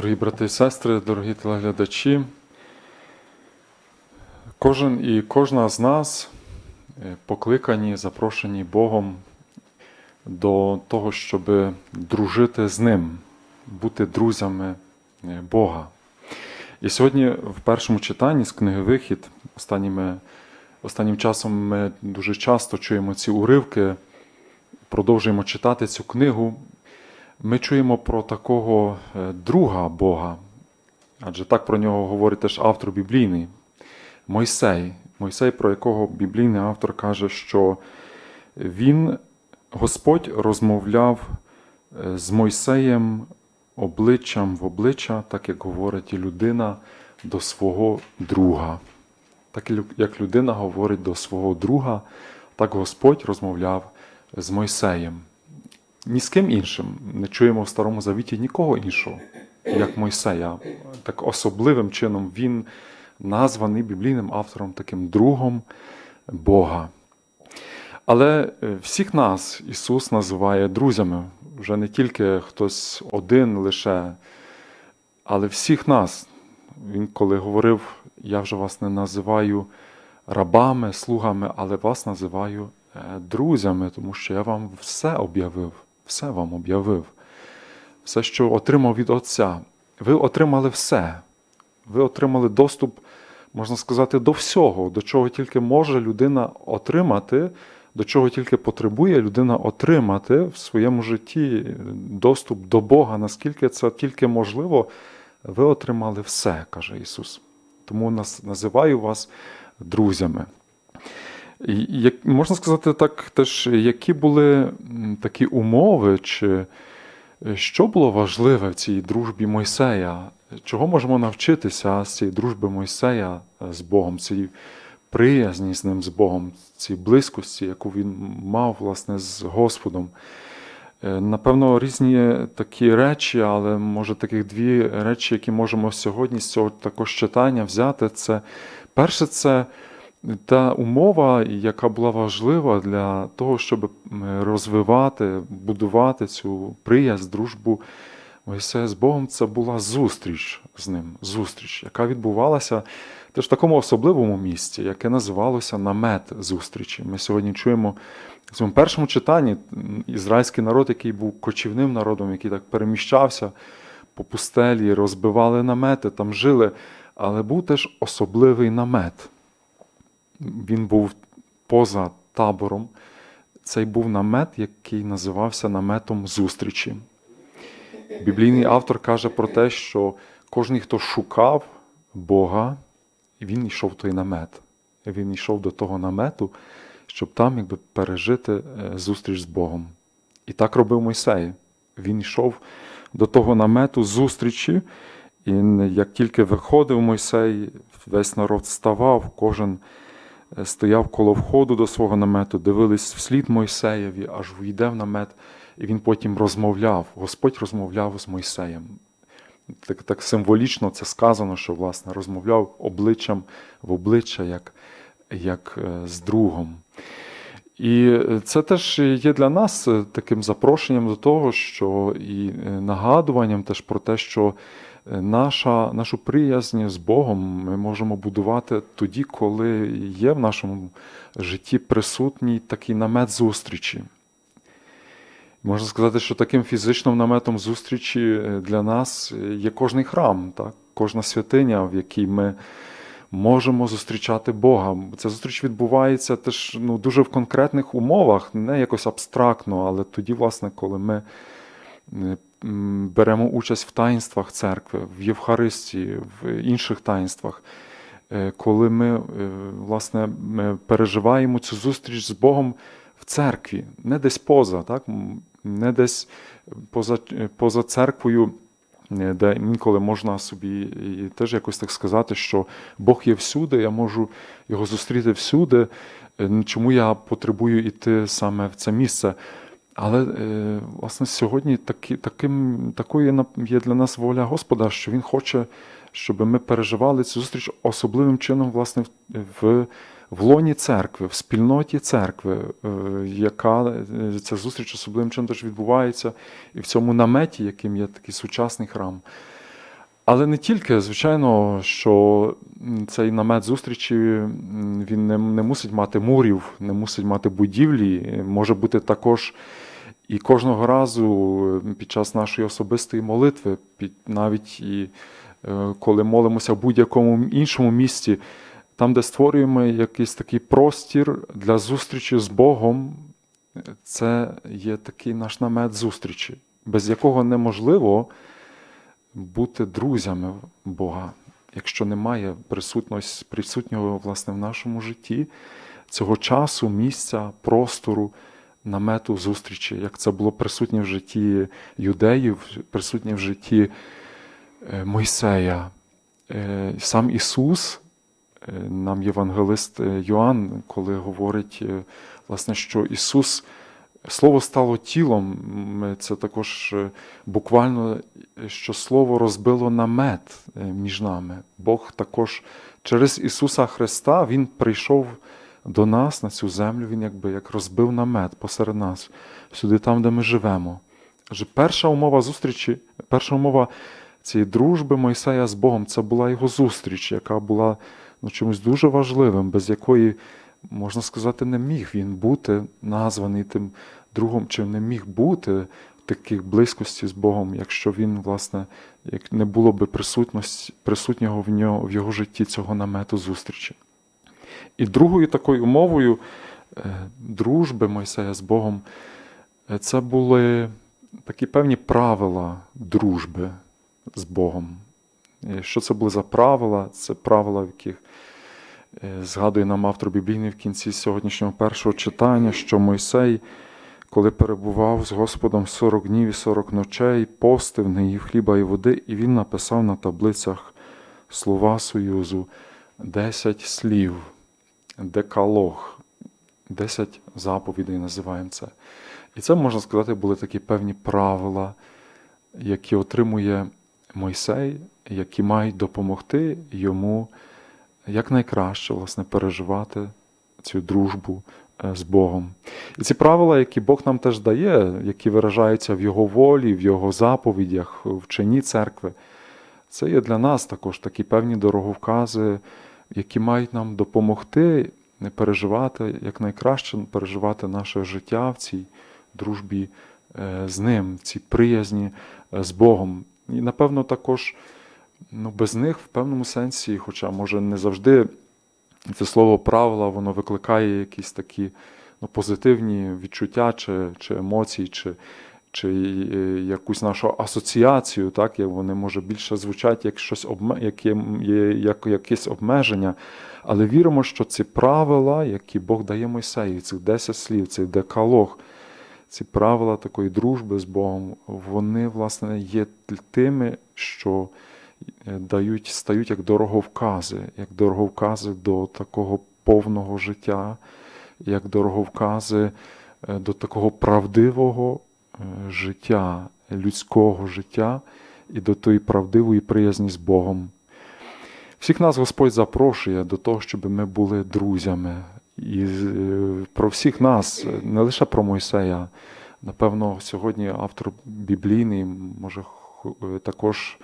Дорогі брати і сестри, дорогі телеглядачі, кожен і кожна з нас е, покликані, запрошені Богом до того, щоб дружити з Ним, бути друзями е, Бога. І сьогодні в першому читанні з книги Вихід, останніми, останнім часом ми дуже часто чуємо ці уривки, продовжуємо читати цю книгу. Ми чуємо про такого е, друга Бога, адже так про нього говорить теж автор біблійний Мойсей. Мойсей, про якого біблійний автор каже, що він, Господь, розмовляв е, з Мойсеєм обличчям в обличчя, так як говорить людина до свого друга. Так як людина говорить до свого друга, так Господь розмовляв з Мойсеєм ні з ким іншим не чуємо в Старому Завіті нікого іншого, як Мойсея. Так особливим чином він названий біблійним автором таким другом Бога. Але е, всіх нас Ісус називає друзями, вже не тільки хтось один лише, але всіх нас. Він коли говорив, я вже вас не називаю рабами, слугами, але вас називаю е, друзями, тому що я вам все об'явив все вам об'явив, все, що отримав від Отця. Ви отримали все. Ви отримали доступ, можна сказати, до всього, до чого тільки може людина отримати, до чого тільки потребує людина отримати в своєму житті доступ до Бога, наскільки це тільки можливо, ви отримали все, каже Ісус. Тому нас називаю вас друзями. Як можна сказати так, теж які були такі умови, чи е, що було важливе в цій дружбі Мойсея? Чого можемо навчитися з цієї дружби Мойсея е, з Богом, цієї приязні з ним з Богом, цій близькості, яку він мав власне з Господом? Е, напевно, різні такі речі, але може таких дві речі, які можемо сьогодні з цього також читання взяти. Це перше, це та умова, яка була важлива для того, щоб розвивати, будувати цю приязнь, дружбу. Мойсея з Богом, це була зустріч з ним, зустріч, яка відбувалася теж в такому особливому місці, яке називалося намет зустрічі. Ми сьогодні чуємо в цьому першому читанні ізраїльський народ, який був кочівним народом, який так переміщався по пустелі, розбивали намети, там жили, але був теж особливий намет він був поза табором. Цей був намет, який називався наметом зустрічі. Біблійний автор каже про те, що кожен, хто шукав Бога, він йшов в той намет. Він йшов до того намету, щоб там якби, пережити е, зустріч з Богом. І так робив Мойсей. Він йшов до того намету зустрічі, і як тільки виходив Мойсей, весь народ вставав, кожен. Е, стояв коло входу до свого намету, дивились вслід Мойсеєві, аж війде в намет, і він потім розмовляв. Господь розмовляв з Мойсеєм. Так так символічно це сказано, що власне розмовляв обличчям в обличчя, як, як е, з другом. І це теж є для нас таким запрошенням до того, що і е, нагадуванням теж про те, що наша, нашу приязнь з Богом ми можемо будувати тоді, коли є в нашому житті присутній такий намет зустрічі. Можна сказати, що таким фізичним наметом зустрічі для нас є кожний храм, так? кожна святиня, в якій ми можемо зустрічати Бога. Ця зустріч відбувається теж ну, дуже в конкретних умовах, не якось абстрактно, але тоді, власне, коли ми беремо участь в таїнствах церкви, в Євхаристії, в інших таїнствах, е, коли ми е, власне, ми переживаємо цю зустріч з Богом в церкві, не десь поза, так? не десь поза, поза церквою. Е, де інколи можна собі і теж якось так сказати, що Бог є всюди, я можу його зустріти всюди. Чому я потребую йти саме в це місце? Але е, власне сьогодні такі, таким, такою є для нас воля Господа, що Він хоче, щоб ми переживали цю зустріч особливим чином, власне, в в лоні церкви, в спільноті церкви, е, яка е, ця зустріч особливим чином теж відбувається, і в цьому наметі, яким є такий сучасний храм. Але не тільки, звичайно, що цей намет зустрічі він не, не мусить мати мурів, не мусить мати будівлі. Може бути також і кожного разу е, під час нашої особистої молитви, під, навіть і е, коли молимося в будь-якому іншому місці, там, де створюємо якийсь такий простір для зустрічі з Богом, це є такий наш намет зустрічі, без якого неможливо бути друзями Бога, якщо немає присутнього власне в нашому житті цього часу, місця, простору, намету зустрічі, як це було присутнє в житті юдеїв, присутнє в житті е, Мойсея. Е, Сам Ісус, е, нам євангелист Йоанн, коли говорить, власне, що Ісус. Слово стало тілом. Це також буквально, що слово розбило намет між нами. Бог також через Ісуса Христа Він прийшов до нас на цю землю, Він якби як розбив намет посеред нас, сюди там, де ми живемо. Адже перша умова зустрічі, перша умова цієї дружби Мойсея з Богом це була його зустріч, яка була ну, чимось дуже важливим, без якої можна сказати, не міг він бути названий тим другом, чи не міг бути в таких близькості з Богом, якщо він, власне, як не було би присутності, присутнього в нього в його житті цього намету зустрічі. І другою такою умовою е, дружби Мойсея з Богом е, це були такі певні правила дружби з Богом. Що це були за правила? Це правила, в яких Е, Згадує нам автор біблійний в кінці сьогоднішнього першого читання, що Мойсей, коли перебував з Господом 40 днів і 40 ночей, постив, не їв хліба і води, і він написав на таблицях слова Союзу 10 слів, декалог, 10 заповідей називаємо це. І це, можна сказати, були такі певні правила, які отримує Мойсей, які мають допомогти йому якнайкраще власне, переживати цю дружбу е, з Богом. І ці правила, які Бог нам теж дає, які виражаються в Його волі, в Його заповідях, в вченні церкви, це є для нас також такі певні дороговкази, які мають нам допомогти не переживати, якнайкраще переживати наше життя в цій дружбі е, з Ним, в цій приязні е, з Богом. І, напевно, також ну, без них в певному сенсі, хоча, може, не завжди це слово правила, воно викликає якісь такі ну, позитивні відчуття чи, чи емоції, чи, чи е, якусь нашу асоціацію, так, як вони може більше звучать як щось обме, як, є, як якесь обмеження. Але віримо, що ці правила, які Бог дає Мойсею, цих 10 слів, цей декалог, ці правила такої дружби з Богом, вони, власне, є тими, що е, дають, стають як дороговкази, як дороговкази до такого повного життя, як дороговкази е, до такого правдивого життя, людського життя і до тої правдивої приязні з Богом. Всіх нас Господь запрошує до того, щоб ми були друзями. І е, про всіх нас, е, не лише про Мойсея. Напевно, сьогодні автор біблійний, може, е, також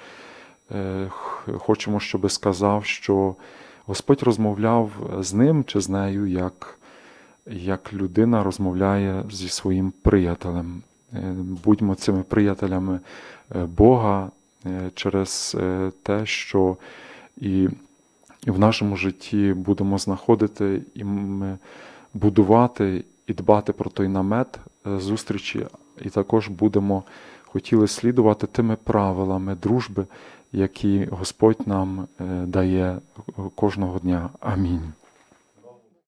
е, хочемо, щоб сказав, що Господь розмовляв з ним чи з нею, як, як людина розмовляє зі своїм приятелем. Е, Будьмо цими приятелями е, Бога е, через те, що і в нашому житті будемо знаходити і будувати і дбати про той намет зустрічі, і також будемо хотіли слідувати тими правилами дружби, які Господь нам дає кожного дня. Амінь.